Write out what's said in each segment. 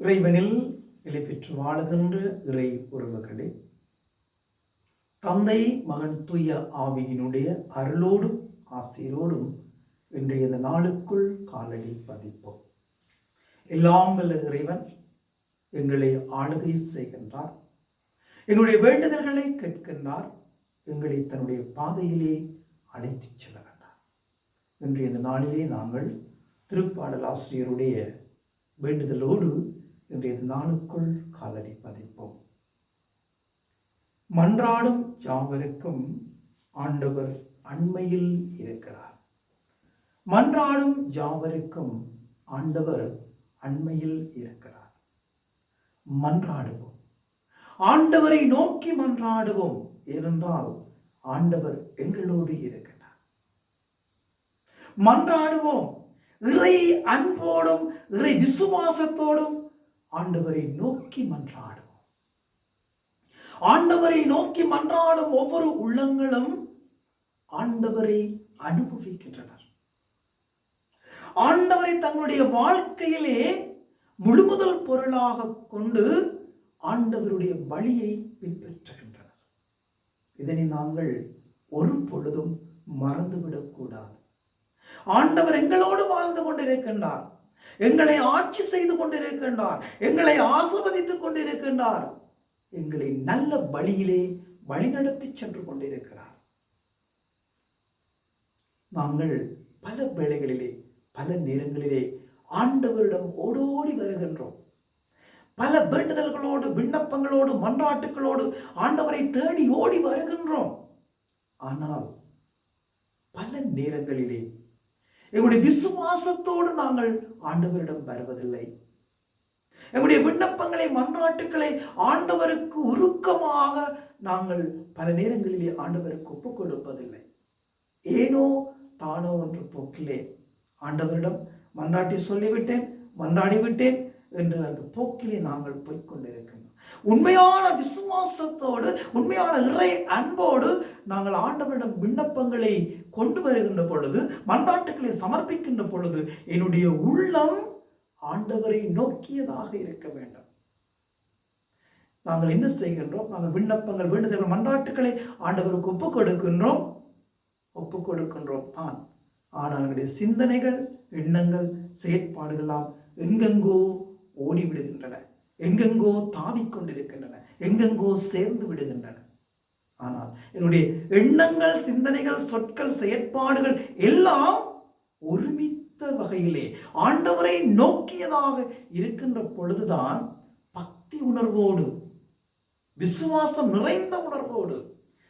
இறைவனில் நிலை பெற்று வாழுகின்ற இறை உறவுகளே தந்தை மகன் தூய ஆவியினுடைய அருளோடும் ஆசிரோடும் இன்றைய இந்த நாளுக்குள் காலடி பதிப்போம். எல்லாம் வல்ல இறைவன் எங்களை ஆளுகை செய்கின்றார். எங்களுடைய வேண்டுதல்களை கேட்கின்றார். எங்களை தன்னுடைய பாதையிலே அழைத்துச் செல்கின்றார் இன்றைய இந்த நாளிலே நாங்கள் திருப்பாடல் ஆசிரியருடைய வேண்டுதலோடு இன்றைய நாளுக்குள் காலடி பதிப்போம். மன்றாடும் யாவருக்கும் ஆண்டவர் அண்மையில் இருக்கிறார். மன்றாடும் யாவருக்கும் ஆண்டவர் அண்மையில் இருக்கிறார். மன்றாடுவோம். ஆண்டவரை நோக்கி மன்றாடுவோம் ஏனென்றால் ஆண்டவர் எங்களோடு இருக்கிறார். மன்றாடுவோம். இறை அன்போடும் இறை விசுவாசத்தோடும் ஆண்டவரை நோக்கி மன்றாடும் ஆண்டவரை நோக்கி மன்றாடும் ஒவ்வொரு உள்ளங்களும் ஆண்டவரை அனுபவிக்கின்றனர். ஆண்டவரை தங்களுடைய வாழ்க்கையிலே முழுமுதல் பொருளாக கொண்டு ஆண்டவருடைய வழியை பின்பற்றுகின்றனர். இதனை நாங்கள் ஒரு பொழுதும் மறந்துவிடக்கூடாது. ஆண்டவர் எங்களோடு வாழ்ந்து கொண்டிருக்கின்றார். எங்களை ஆட்சி செய்து கொண்டிருக்கின்றார் எங்களை ஆசிர்வதித்துக் கொண்டிருக்கின்றார். எங்களை நல்ல வழியிலே வழிநடத்தி சென்று கொண்டிருக்கிறார். நாங்கள் பல வேளைகளிலே பல நேரங்களிலே ஆண்டவரிடம் ஓடோடி வருகின்றோம். பல வேண்டுதல்களோடு விண்ணப்பங்களோடு மன்றாட்டுகளோடு ஆண்டவரை தேடி ஓடி வருகின்றோம். ஆனால் பல நேரங்களிலே எங்களுடைய விசுவாசத்தோடு நாங்கள் ஆண்டவரிடம் வருவதில்லை. எங்களுடைய விண்ணப்பங்களை மன்றாட்டுக்களை ஆண்டவருக்கு உருக்கமாக நாங்கள் பல நேரங்களிலே ஆண்டவருக்கு ஒப்புக் கொடுப்பதில்லை ஏனோ தானோ என்று போக்கிலே. ஆண்டவரிடம் மன்றாட்டி சொல்லிவிட்டேன் மன்றாடி விட்டேன் என்று அந்த போக்கிலே நாங்கள் போய்கொண்டிருக்கின்றோம் உண்மையான விசுவாசத்தோடு உண்மையான இறை அன்போடு நாங்கள் ஆண்டவரிடம் விண்ணப்பங்களை கொண்டு வருகின்ற பொழுது மன்றாட்டுகளை சமர்ப்பிக்கின்ற பொழுது என்னுடைய உள்ளம் ஆண்டவரை நோக்கியதாக இருக்க வேண்டும். நாங்கள் என்ன செய்கின்றோம்? நாங்கள் விண்ணப்பங்கள் வேண்டுதல்கள் மன்றாட்டுக்களை ஆண்டவருக்கு ஒப்புக் கொடுக்கின்றோம். ஒப்புக் கொடுக்கின்றோம் தான். ஆனால் எங்களுடைய சிந்தனைகள் எண்ணங்கள் செயற்பாடுகள்லாம் எங்கெங்கோ ஓடிவிடுகின்றன. எங்கெங்கோ தாவிக்கொண்டிருக்கின்றன. எங்கெங்கோ சேர்ந்து விடுகின்றன ஆனால் என்னுடைய எண்ணங்கள் சிந்தனைகள் சொற்கள் செயற்பாடுகள் எல்லாம் ஒருமித்த வகையிலே ஆண்டவரை நோக்கியதாக இருக்கின்ற பொழுதுதான் பக்தி உணர்வோடு விசுவாசம் நிறைந்த உணர்வோடு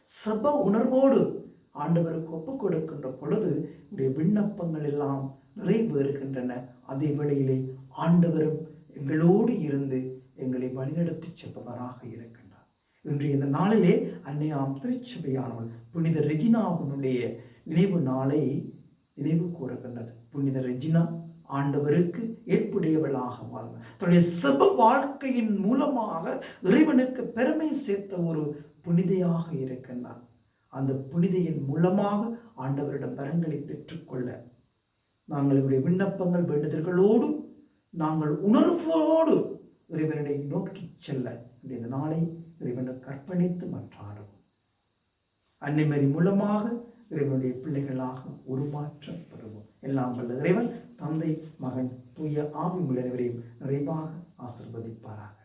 சப உணர்வோடு ஆண்டவருக்கு ஒப்புக் கொடுக்கின்ற பொழுது என்னுடைய விண்ணப்பங்கள் எல்லாம் நிறைவேறுகின்றன. அதே வேளையிலே ஆண்டவரும் எங்களோடு இருந்து எங்களை வழிநடத்தி செல்பவராக இருக்கின்றார். இன்று இந்த நாளிலே அன்னையாம் திருச்சபையானவள் புனித ரெஜினாவினுடைய நினைவு நாளை நினைவு கூறுகின்றது. புனித ரெஜினா ஆண்டவருக்கு ஏற்புடையவளாக வாழ்ந்தார் தன்னுடைய செப வாழ்க்கையின் மூலமாக இறைவனுக்கு பெருமை சேர்த்த ஒரு புனிதையாக இருக்கின்றார் அந்த புனிதையின் மூலமாக ஆண்டவரிடம் வரங்களை பெற்றுக்கொள்ள நாங்கள் இவருடைய விண்ணப்பங்கள் வேண்டுதல்களோடு நாங்கள் உணர்வோடு இறைவனை நோக்கி செல்ல இந்த நாளை இறைவனை கற்பணித்து மன்றாடும் அன்னைமரி மூலமாக இறைவனுடைய பிள்ளைகளாக உருமாற்றம் பெறுவோம். எல்லாம் வல்ல இறைவன் தந்தை மகன் தூய ஆவி உள்ளவரையும் நிறைவாக ஆசிர்வதிப்பாராக.